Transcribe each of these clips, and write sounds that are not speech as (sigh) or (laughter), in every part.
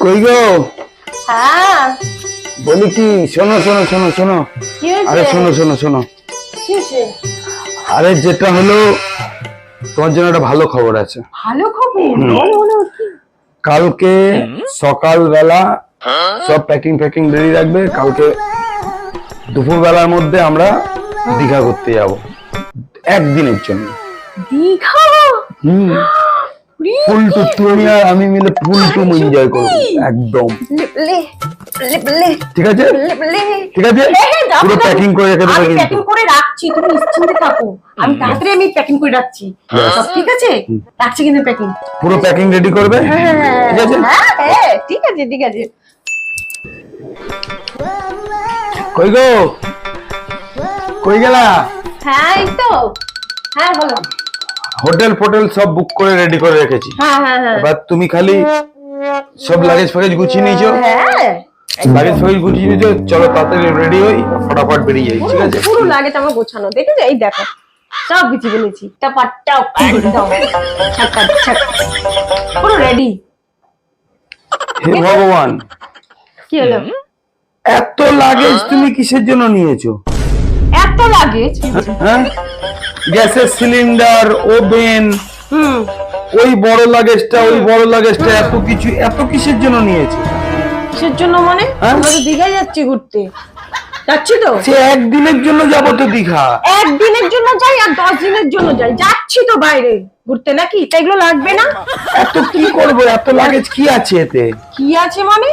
কই গো? হ্যাঁ। বলি কি শোনো শোনো শোনো শোনো। আরে শোনো শোনো শোনো। আরে যেটা হলো তোমার জন্য একটা ভালো খবর আছে। ভালো খবর? কালকে সকালবেলা সব প্যাকিং প্যাকিং রেডি রাখবে। কালকে দুপুর বেলার মধ্যে আমরা দীঘা ঘুরতে যাব। একদিনের জন্য। দীঘা? হুম। তুমি আর আমি মিলে ফুলটু এনজয় করব একদম। ঠিক আছে। ঠিক আছে? হ্যাঁ, হ্যাঁ, পুরো প্যাকিং করে রেখে দেবো আমি প্যাকিং করে রাখছি তুমি নিশ্চিন্তে থাকো। আমি তাড়াতাড়ি আমি প্যাকিং করে রাখছি। সব ঠিক আছে? রাখছি কিন্তু প্যাকিং পুরো প্যাকিং রেডি করবে? ঠিক আছে? হ্যাঁ হ্যাঁ ঠিক আছে ঠিক আছে। কই গো? কই গেলা? হ্যাঁ এই তো। হ্যাঁ বলো। হোটেল ফোটেল সব বুক করে রেডি করে রেখেছি। হ্যাঁ হ্যাঁ হ্যাঁ। এবার তুমি খালি সব লাগেজ ফাগেজ গুছিয়ে নিয়েছো। লাগেজ ফাগেজ গুছিয়ে নিয়েছো চলো তাড়াতাড়ি রেডি হই ফটাফট বেরিয়ে যাই ঠিক আছে? পুরো লাগে আমার গোছানো দেখে এই দেখো সব টাপাট্টা পুরো রেডি হে ভগবান। কি হলো? এত লাগেজ তুমি কিসের জন্য নিয়েছো? এত লাগেজ হ্যাঁ? গ্যাসের সিলিন্ডার ওভেন ওই বড় লাগেজটা ওই বড় লাগেজটা এত কিছু এত কিসের জন্য নিয়েছে? কিসের জন্য মানে? হ্যাঁ? আমরা তো যাচ্ছি ঘুরতে। যাচ্ছি তো? সে একদিনের জন্য যাব তো দীঘা। একদিনের জন্য যাই আর দশ দিনের জন্য যাই। যাচ্ছি তো বাইরে ঘুরতে নাকি? তাই এগুলো লাগবে না? এত কি করব? এত লাগেজ কি আছে এতে? কি আছে মানে?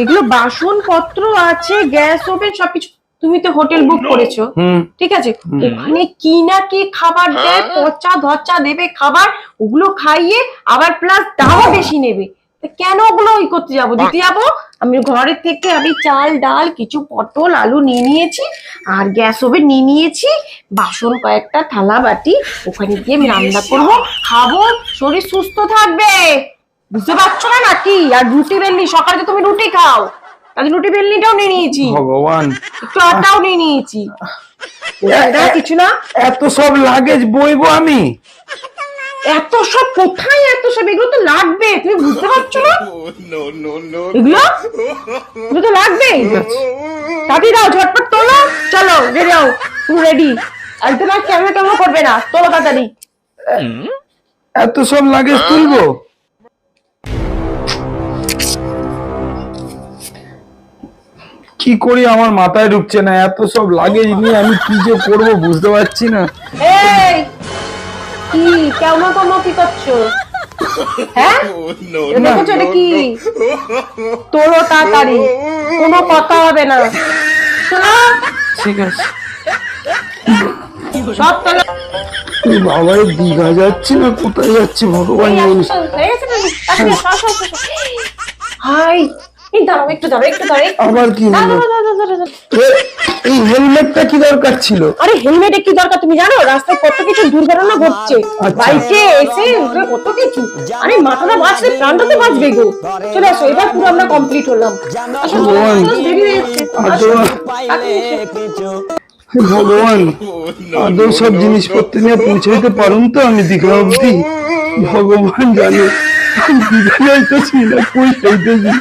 এগুলো বাসনপত্র আছে গ্যাস ওভেন সবকিছু তুমি তো হোটেল বুক করেছ। ঠিক আছে? ওখানে কি না কি খাবার দেয় পচা ধচা দেবে খাবার ওগুলো খাইয়ে আবার প্লাস দামও বেশি নেবে। তা কেন ওগুলো ওই করতে যাব? দিতে যাব? আমি ঘরের থেকে আমি চাল ডাল কিছু পটল আলু নিয়ে নিয়েছি আর গ্যাস ওভেন নিয়ে নিয়েছি বাসন কয়েকটা থালা বাটি ওখানে গিয়ে আমি রান্না করব খাব শরীর সুস্থ থাকবে। বুঝতে পারছ না নাকি? আর রুটি বেলনি সকালে তুমি রুটি খাও। তাহলে রুটি বেলনিটাও নিয়ে নিয়েছি। ভগবান। একটু আটাও নিয়ে নিয়েছি। কিছু না। এত সব লাগেজ বইবো আমি? এত সব কোথায় এত সব? এগুলো তো লাগবে তুমি বুঝতে পারছ না? এগুলো? এগুলো তো লাগবে। তাড়াতাড়ি দাও ঝটপট তোলো। চলো রেডি হও। তুমি রেডি আর তোমার ক্যামেরা ক্যামেরা করবে না। তোলো তাড়াতাড়ি। এত সব লাগেজ তুলবো? কি করি আমার মাথায় ঢুকছে না? এত সব লাগেজ নিয়ে আমি কি যে করব বুঝতে পারছি না। এই! কি? কেমন কেমন কি করছ? হ্যাঁ? (laughs) এটা এটা কি? (laughs) তোলো তাড়াতাড়ি। কোনো কথা হবে না। শোনো। ঠিক আছে। সব তোলো এই দীঘা যাচ্ছি না? কোথায় যাচ্ছি? ভগবান। হাই! এই দাঁড়াও একটু দাঁড়াও একটু দাঁড়াও আবার কি হলো? দাঁড়াও, দাঁড়াও, দাঁড়াও, দাঁড়াও, দাঁড়াও। এ- এই হেলমেটটা কি দরকার ছিল? আরে হেলমেটে কি দরকার তুমি জানো? রাস্তায় কত কিছু দুর্ঘটনা ঘটছে। বাইকে এসে কত কিছু। আরে মাথাটা বাঁচলে প্রাণটা তো বাঁচবে গো। চলে আসো এবার পুরো আমরা কমপ্লিট হলাম। ভগবান। আদৌ সব জিনিসপত্র নিয়ে পৌঁছাইতে পারুন তো আমি দীঘা অব্দি ভগবান জানে। যাইতেছি না কই যাইতেছি